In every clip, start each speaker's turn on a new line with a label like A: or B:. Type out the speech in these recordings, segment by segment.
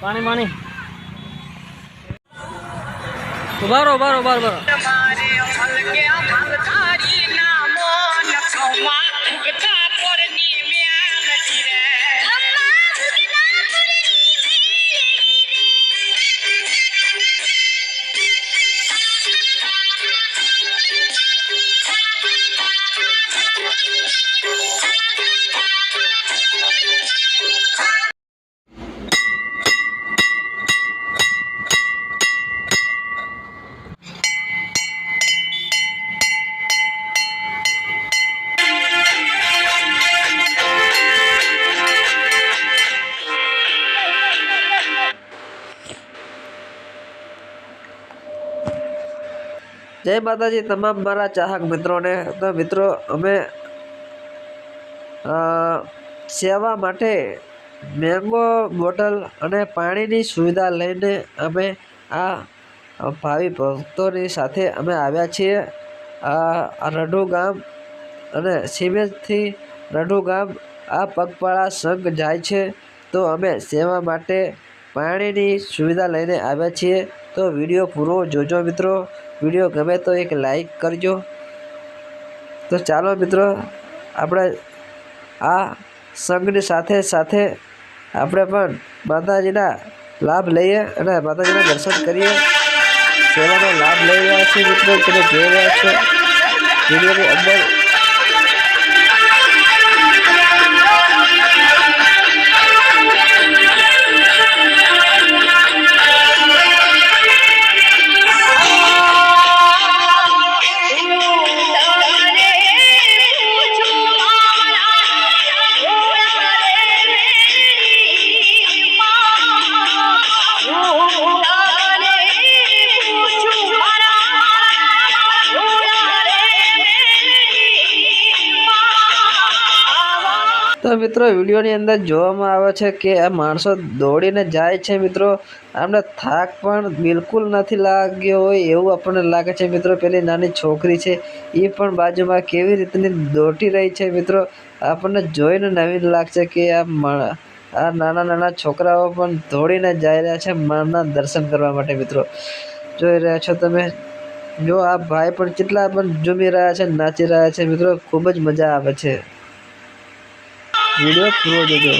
A: પાણી પાણી. ઉભારો ઉભારો ઊભા રહો
B: જય માતાજી તમામ મારા ચાહક મિત્રોને. તો મિત્રો અમે સેવા માટે મેંગો બોટલ અને પાણીની સુવિધા લઈને અમે આ ભાવિ ભક્તોની સાથે અમે આવ્યા છીએ. રઢુ ગામ અને સિમેજથી રઢુ ગામ આ પગપાળા સંઘ જાય છે. તો અમે સેવા માટે પાણીની સુવિધા લઈને આવ્યા છીએ. તો વીડિયો પૂરો જોજો મિત્રો. વીડિયો ગમે તો એક લાઈક કરજો. તો ચાલો મિત્રો, આપણે આ સંઘની સાથે સાથે આપણે પણ માતાજીના લાભ લઈએ અને માતાજીના દર્શન કરીએ. સેવાનો લાભ લઈ રહ્યા છીએ મિત્રો, તમે જોઈ રહ્યા છો. વિડીયોની અંદર મિત્રો, વિડીયોની અંદર જોવામાં આવે છે કે આ માણસો દોડીને જાય છે મિત્રો. આમને થાક પણ બિલકુલ નથી લાગ્યો હોય એવું આપણને લાગે છે મિત્રો. પેલી નાની છોકરી છે, એ પણ બાજુમાં કેવી રીતની દોટી રહી છે મિત્રો. આપણને જોઈને નવીન લાગશે કે આ આ નાના નાના છોકરાઓ પણ દોડીને જઈ રહ્યા છે માના દર્શન કરવા માટે મિત્રો. જોઈ રહ્યા છો તમે? જો આ ભાઈ પણ કેટલા પણ ઝૂમી રહ્યા છે, નાચી રહ્યા છે મિત્રો. ખૂબ જ મજા આવે છે. વીડિયો પૂરો જોજો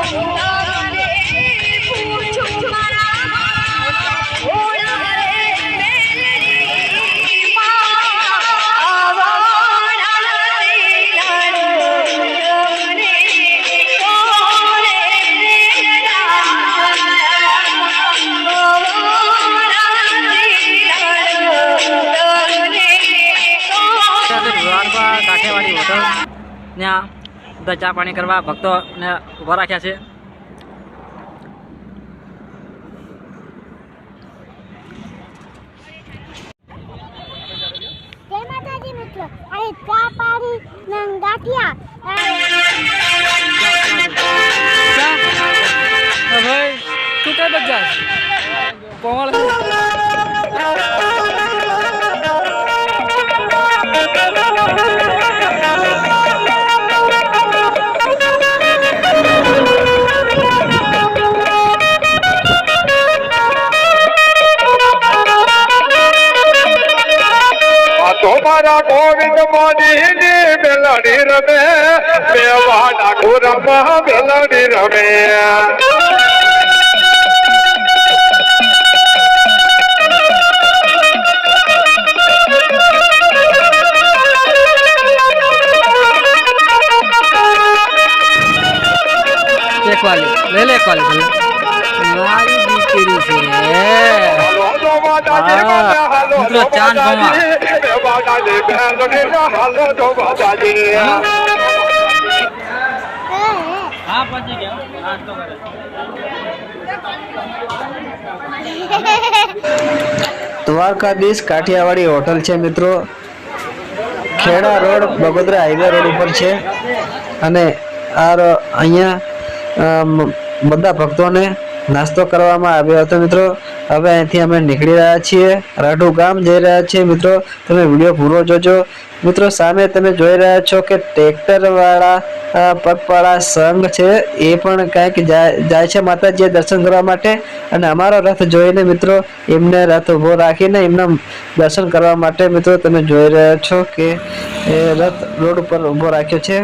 A: અત્યારે ત્યાં બધા ચા પાણી કરવા ભક્તોને ઊભા રાખ્યા છે.
C: ને
A: ભાઈ તું કઈ બધા કોમળ
D: सोमारा
A: गोविंद मोदी बेलड़ी रवे बेवा ठाकुर बेलड़ी रमे एक वाली
D: ले ले एक
A: वाली
D: तुम्हारी बीकरी
A: से
D: કેટલો
A: ચાંદ હા પછી
B: દ્વારકાધીશ કાઠિયાવાડી હોટલ છે મિત્રો. Kheda road, Bagodara highway road ઉપર છે. અને આ અહીંયા બધા ભક્તોને નાસ્તો કરવામાં આવ્યો હતો, મિત્રો. હવે અહીંથી અમે નીકળી રહ્યા છીએ. રાઢુ ગામ જઈ રહ્યા છીએ, મિત્રો. તમે વીડિયો પૂરો જોજો. મિત્રો, સામે તમે જોઈ રહ્યા છો કે ટ્રેક્ટરવાળા પગપાળા સંઘ છે. એ પણ કાંઈક જાય જાય છે માતાજીએ દર્શન કરવા માટે. અને અમારો રથ જોઈને, મિત્રો, એમને રથ ઊભો રાખીને એમના દર્શન કરવા માટે, મિત્રો, તમે જોઈ રહ્યા છો કે એ રથ રોડ ઉપર ઊભો રાખ્યો છે.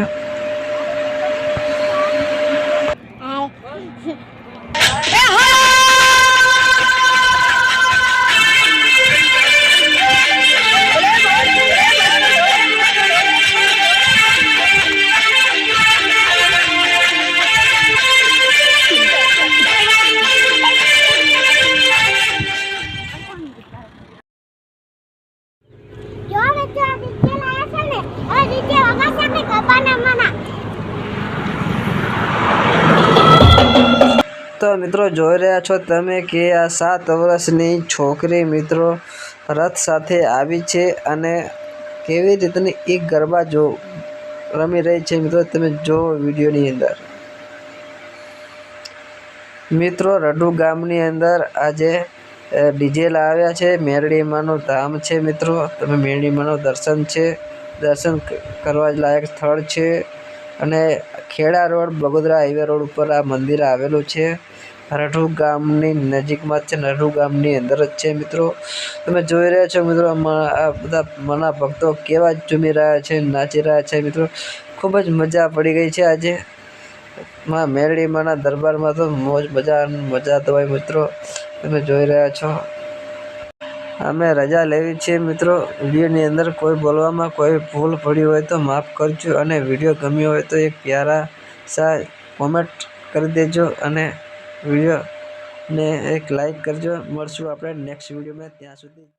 B: તો મિત્રો જોઈ રહ્યા છો તમે કે આ સાત વર્ષની છોકરી મિત્રો રથ સાથે આવી છે અને કેવી રીતની એક ગરબા જો રમી રહી છે મિત્રો તમે જો વિડીયોની અંદર. મિત્રો રડુ ગામની અંદર આજે ડીજે લાવ્યા છે, મેરડીમાનું ધામ છે મિત્રો. તમે મેરડીમાનું દર્શન છે, દર્શન કરવા લાયક સ્થળ છે અને Kheda road, Bagodara highway road ઉપર આ મંદિર આવેલું છે. રઢુ ગામની નજીકમાં જ છે. રઢુ ગામની અંદર જ છે મિત્રો. તમે જોઈ રહ્યા છો મિત્રો, આ બધા મના ભક્તો કેવા ઝૂમી રહ્યા છે, નાચી રહ્યા છે મિત્રો. ખૂબ જ મજા પડી ગઈ છે આજે. માં મેરડી માના દરબારમાં તો મોજ મજા મજા તો હોય મિત્રો. તમે જોઈ રહ્યા છો. અમે રજા લેવી છે, મિત્રો. વિડીયોની અંદર કોઈ બોલવામાં કોઈ ભૂલ પડી હોય તો માફ કરજો અને વીડિયો ગમ્યો હોય તો એક પ્યારા સા કોમેન્ટ કરી દેજો અને વિડીયોને એક લાઈક કરજો. મળશું આપણે નેક્સ્ટ વિડીયોમાં. ત્યાં સુધી